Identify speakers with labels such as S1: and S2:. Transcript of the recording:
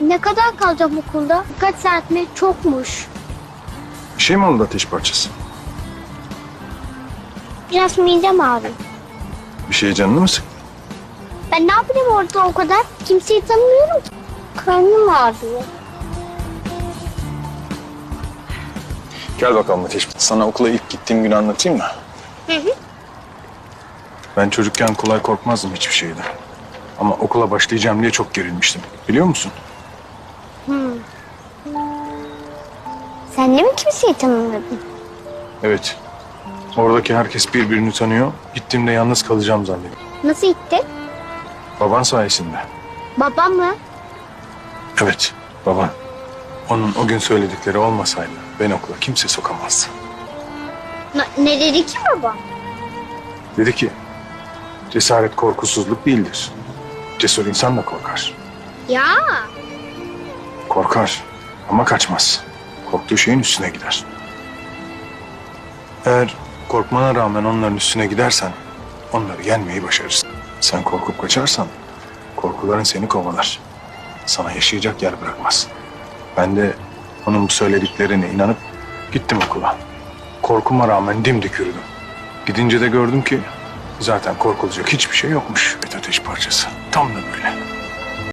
S1: Ne kadar kalacağım okulda? Kaç saat mi? Çokmuş.
S2: Bir şey mi oldu ateş parçası?
S1: Biraz midem ağrıyor.
S2: Bir şeye canını mı sıktı?
S1: Ben ne yapayım orada o kadar? Kimseyi tanımıyorum ki. Karnım ağrıyor.
S2: Gel bakalım Ateş. Sana okula ilk gittiğim günü anlatayım mı?
S1: Hı hı.
S2: Ben çocukken kolay korkmazdım hiçbir şeyden. Ama okula başlayacağım diye çok gerilmiştim. Biliyor musun?
S1: Sen de mi kimseyi tanımadın?
S2: Evet. Oradaki herkes birbirini tanıyor. Gittiğimde yalnız kalacağım zannediyorum.
S1: Nasıl gittin?
S2: Baban sayesinde.
S1: Babam mı?
S2: Evet, baban. Onun o gün söyledikleri olmasaydı beni okula kimse sokamazdı.
S1: Ne, ne dedi ki babam?
S2: Dedi ki, cesaret korkusuzluk değildir. Cesur insan da korkar.
S1: Ya
S2: Korkar ama kaçmaz. Korktuğu şeyin üstüne gider. Eğer korkmana rağmen onların üstüne gidersen onları yenmeyi başarırsın. Sen korkup kaçarsan korkuların seni kovalar. Sana yaşayacak yer bırakmaz. Ben de onun bu söylediklerine inanıp gittim okula. Korkuma rağmen dimdik yürüdüm. Gidince de gördüm ki zaten korkulacak hiçbir şey yokmuş. Bir ateş parçası. Tam da böyle.